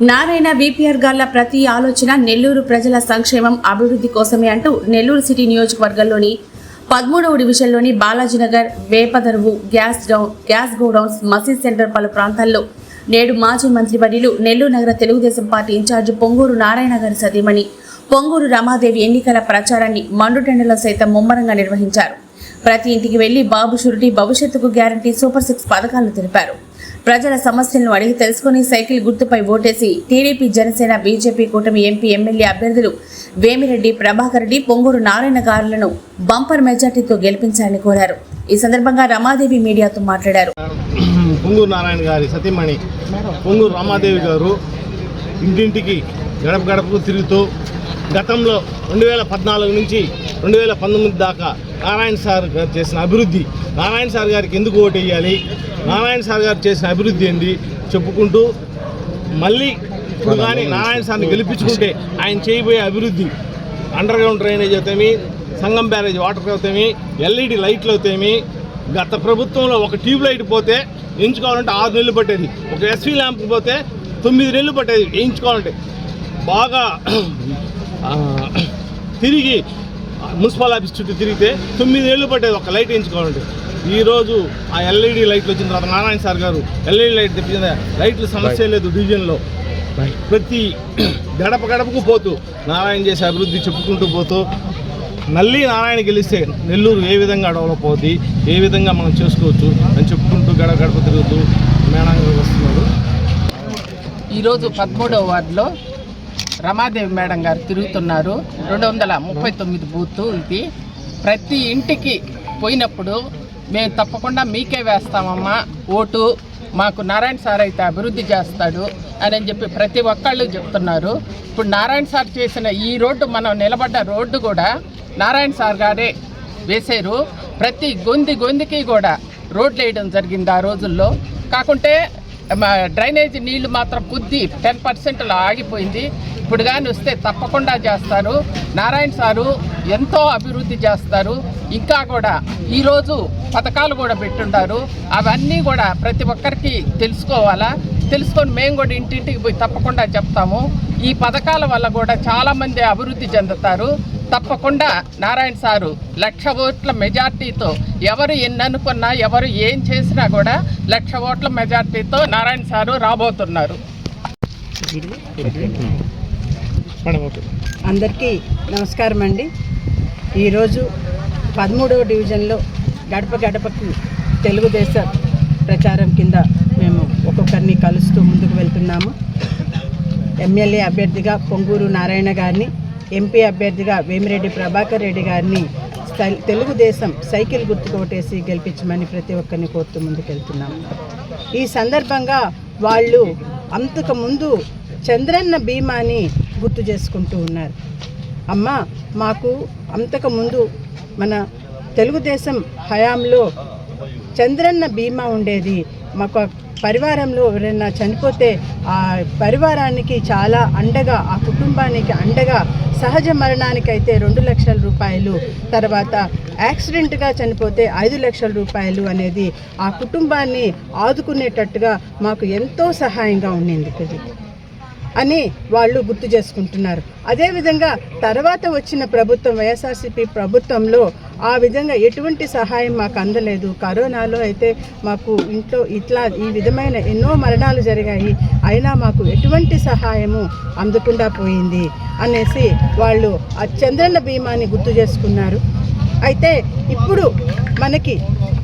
Narayana VPR గాళ్ళ ప్రతి ఆలోచన నెల్లూరు ప్రజల సంక్షేమం అభివృద్ధి కోసమే అంటూ నెల్లూరు సిటీ నియోజకవర్గంలోని పదమూడవ డివిజన్లోని Balajinagar Vepadaruvu gas down gas godowns మసీద్ సెంటర్ పలు ప్రాంతాల్లో నేడు మాజీ మంత్రి వర్యులు నెల్లూరు నగర తెలుగుదేశం పార్టీ ఇన్ఛార్జి పొంగూరు నారాయణ గారి సతీమణి పొంగూరు రమాదేవి ఎన్నికల ప్రచారాన్ని మండుటెండలో సైతం ముమ్మరంగా నిర్వహించారు. ప్రతి ఇంటికి వెళ్ళి బాబు షురిటీ భవిష్యత్తుకు గ్యారంటీ సూపర్ సిక్స్ పథకాలను తెలిపారు. ప్రజల సమస్యలను అడిగి తెలుసుకుని సైకిల్ గుర్తుపై ఓటేసి టీడీపీ జనసేన బీజేపీ కూటమి ఎంపీ ఎమ్మెల్యే అభ్యర్థులు వేమిరెడ్డి ప్రభాకర్ రెడ్డి పొంగూరు నారాయణ గారులను బంపర్ మెజార్టీతో గెలిపించాలని కోరారు. ఈ సందర్భంగా రమాదేవి మీడియాతో మాట్లాడారు. పొంగూరు నారాయణ గారి సతీమణి పొంగూరు రామాదేవి గారు ఇంటింటికి గడప గడపకు తిరుగుతూ గతంలో రెండు వేల పద్నాలుగు నుంచి రెండు వేల పంతొమ్మిది దాకా నారాయణ సార్ గారు చేసిన అభివృద్ధి నారాయణ సార్ గారికి ఎందుకు ఓటు వేయాలి నారాయణ సార్ గారు చేసిన అభివృద్ధి ఏంది చెప్పుకుంటూ మళ్ళీ ఇప్పుడు కానీ నారాయణ సార్ని గెలిపించుకుంటే ఆయన చేయబోయే అభివృద్ధి అండర్ గ్రౌండ్ డ్రైనేజ్ అవుతాయి సంగం బ్యారేజ్ వాటర్ అవుతాయి ఎల్ఈడి లైట్లు అవుతాయి గత ప్రభుత్వంలో ఒక ట్యూబ్ లైట్ పోతే వేయించుకోవాలంటే ఆరు నెలలు పట్టేది. ఒక ఎస్వీ ల్యాంప్ పోతే తొమ్మిది నెలలు పట్టేది వేయించుకోవాలంటే బాగా తిరిగి మున్సిపల్ ఆఫీస్ చుట్టూ తిరిగితే తొమ్మిది నెలలు పట్టేది ఒక లైట్ వేయించుకోవాలంటే ఈరోజు ఆ ఎల్ఈడి లైట్లు వచ్చిన తర్వాత నారాయణ సార్ గారు ఎల్ఈడి లైట్ తెప్పించిన లైట్లు సమస్య లేదు డివిజన్లో. ప్రతి గడప గడపకు పోతూ నారాయణ చేసే అభివృద్ధి చెప్పుకుంటూ పోతూ మళ్ళీ నారాయణ గెలిస్తే నెల్లూరు ఏ విధంగా డెవలప్ అవుద్ది ఏ విధంగా మనం చేసుకోవచ్చు అని చెప్పుకుంటూ గడప గడప తిరుగుతూ మేడంగా వస్తున్నారు. ఈరోజు పదమూడవ వార్డులో రమాదేవి మేడం గారు తిరుగుతున్నారు. రెండు వందల ముప్పై తొమ్మిది బూత్ ఇది. ప్రతి ఇంటికి పోయినప్పుడు మేము తప్పకుండా మీకే వేస్తామమ్మా. ఓటు మాకు నారాయణ సార్ అయితే అభివృద్ధి చేస్తాడు అని చెప్పి ప్రతి ఒక్కళ్ళు చెప్తున్నారు. ఇప్పుడు నారాయణ సార్ చేసిన ఈ రోడ్డు మనం నిలబడ్డ రోడ్డు కూడా నారాయణ సార్ గారే వేశారు. ప్రతి గొంది గొందికి కూడా రోడ్లు వేయడం జరిగింది ఆ రోజుల్లో. కాకుంటే మా డ్రైనేజ్ నీళ్ళు మాత్రం కొద్ది టెన్ పర్సెంట్లో ఆగిపోయింది. ఇప్పుడు కానీ వస్తే తప్పకుండా చేస్తారు. నారాయణ సారు ఎంతో అభివృద్ధి చేస్తారు. ఇంకా కూడా ఈరోజు పథకాలు కూడా పెట్టుంటారు. అవన్నీ కూడా ప్రతి ఒక్కరికి తెలుసుకోవాలా? తెలుసుకొని మేము కూడా ఇంటింటికి పోయి తప్పకుండా చెప్తాము. ఈ పథకాల వల్ల కూడా చాలామంది అభివృద్ధి చెందుతారు. తప్పకుండా నారాయణ సారు లక్ష ఓట్ల మెజార్టీతో ఎవరు ఎన్ని అనుకున్నా ఎవరు ఏం చేసినా కూడా లక్ష ఓట్ల మెజార్టీతో నారాయణ సారు రాబోతున్నారు. అందరికీ నమస్కారం అండి. ఈరోజు పదమూడవ డివిజన్లో గడప గడపకు తెలుగుదేశ ప్రచారం కింద మేము ఒక్కొక్కరిని కలుస్తూ ముందుకు వెళ్తున్నాము. ఎమ్మెల్యే అభ్యర్థిగా పొంగూరు నారాయణ గారిని ఎంపీ అభ్యర్థిగా వేమిరెడ్డి ప్రభాకర్ రెడ్డి గారిని తెలుగుదేశం సైకిల్ గుర్తుకు ఓటేసి గెలిపించమని ప్రతి ఒక్కరిని కోరుతూ ముందుకు వెళ్తున్నాము. ఈ సందర్భంగా వాళ్ళు అంతకు ముందు చంద్రన్న బీమాని గుర్తు చేసుకుంటూ ఉన్నారు. అమ్మ మాకు అంతకుముందు మన తెలుగుదేశం హయాంలో చంద్రన్న బీమా ఉండేది. మాకు పరివారంలో ఎవరైనా చనిపోతే ఆ పరివారానికి చాలా అండగా ఆ కుటుంబానికి అండగా సహజ మరణానికైతే రెండు లక్షల రూపాయలు తర్వాత యాక్సిడెంట్గా చనిపోతే ఐదు లక్షల రూపాయలు అనేది ఆ కుటుంబాన్ని ఆదుకునేటట్టుగా మాకు ఎంతో సహాయంగా ఉండింది. అని వాళ్ళు గుర్తు చేసుకుంటున్నారు. అదేవిధంగా తర్వాత వచ్చిన ప్రభుత్వం వైఎస్ఆర్సీపీ ప్రభుత్వంలో ఆ విధంగా ఎటువంటి సహాయం మాకు అందలేదు. కరోనాలో అయితే మాకు ఇంట్లో ఇట్లా ఈ విధమైన ఎన్నో మరణాలు జరిగాయి. అయినా మాకు ఎటువంటి సహాయము అందకుండా పోయింది అనేసి వాళ్ళు ఆ చంద్రన్న బీమాని గుర్తు చేసుకున్నారు. అయితే ఇప్పుడు మనకి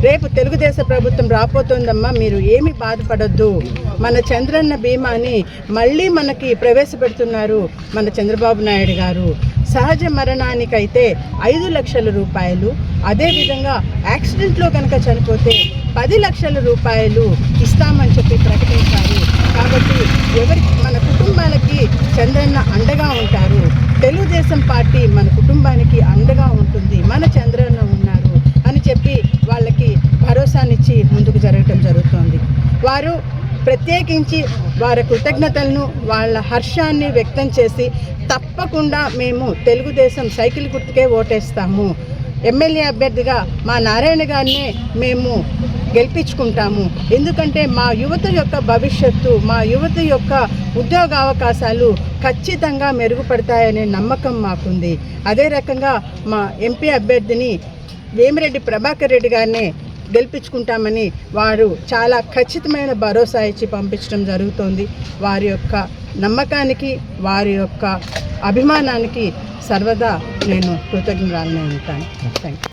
రేపు తెలుగుదేశ ప్రభుత్వం రాబోతోందమ్మా మీరు ఏమి బాధపడద్దు. మన చంద్రన్న బీమాని మళ్ళీ మనకి ప్రవేశపెడుతున్నారు మన చంద్రబాబు నాయుడు గారు. సహజ మరణానికైతే ఐదు లక్షల రూపాయలు అదేవిధంగా యాక్సిడెంట్లో కనుక చనిపోతే పది లక్షల రూపాయలు ఇస్తామని చెప్పి ప్రకటించారు. కాబట్టి ఎవరి మన కుటుంబాలకి చంద్రన్న అండగా ఉంటారు. తెలుగుదేశం పార్టీ మన కుటుంబానికి అండగా ఉంటుంది. మన చంద్రన్న అని చెప్పి వాళ్ళకి భరోసానిచ్చి ముందుకు జరగటం జరుగుతోంది. వారు ప్రత్యేకించి వారి కృతజ్ఞతలను వాళ్ళ హర్షాన్ని వ్యక్తం చేసి తప్పకుండా మేము తెలుగుదేశం సైకిల్ గుర్తుకే ఓటేస్తాము. ఎమ్మెల్యే అభ్యర్థిగా మా నారాయణ గారినే మేము గెలిపించుకుంటాము. ఎందుకంటే మా యువత యొక్క భవిష్యత్తు మా యువత యొక్క ఉద్యోగ అవకాశాలు ఖచ్చితంగా మెరుగుపడతాయనే నమ్మకం మాకుంది. అదే రకంగా మా ఎంపీ అభ్యర్థిని వేమిరెడ్డి ప్రభాకర్ రెడ్డి గారిని గెలిపించుకుంటామని వారు చాలా ఖచ్చితమైన భరోసా ఇచ్చి పంపించడం జరుగుతోంది. వారి యొక్క నమ్మకానికి వారి యొక్క అభిమానానికి సర్వదా నేను కృతజ్ఞరాలనే ఉంటాను. Thank you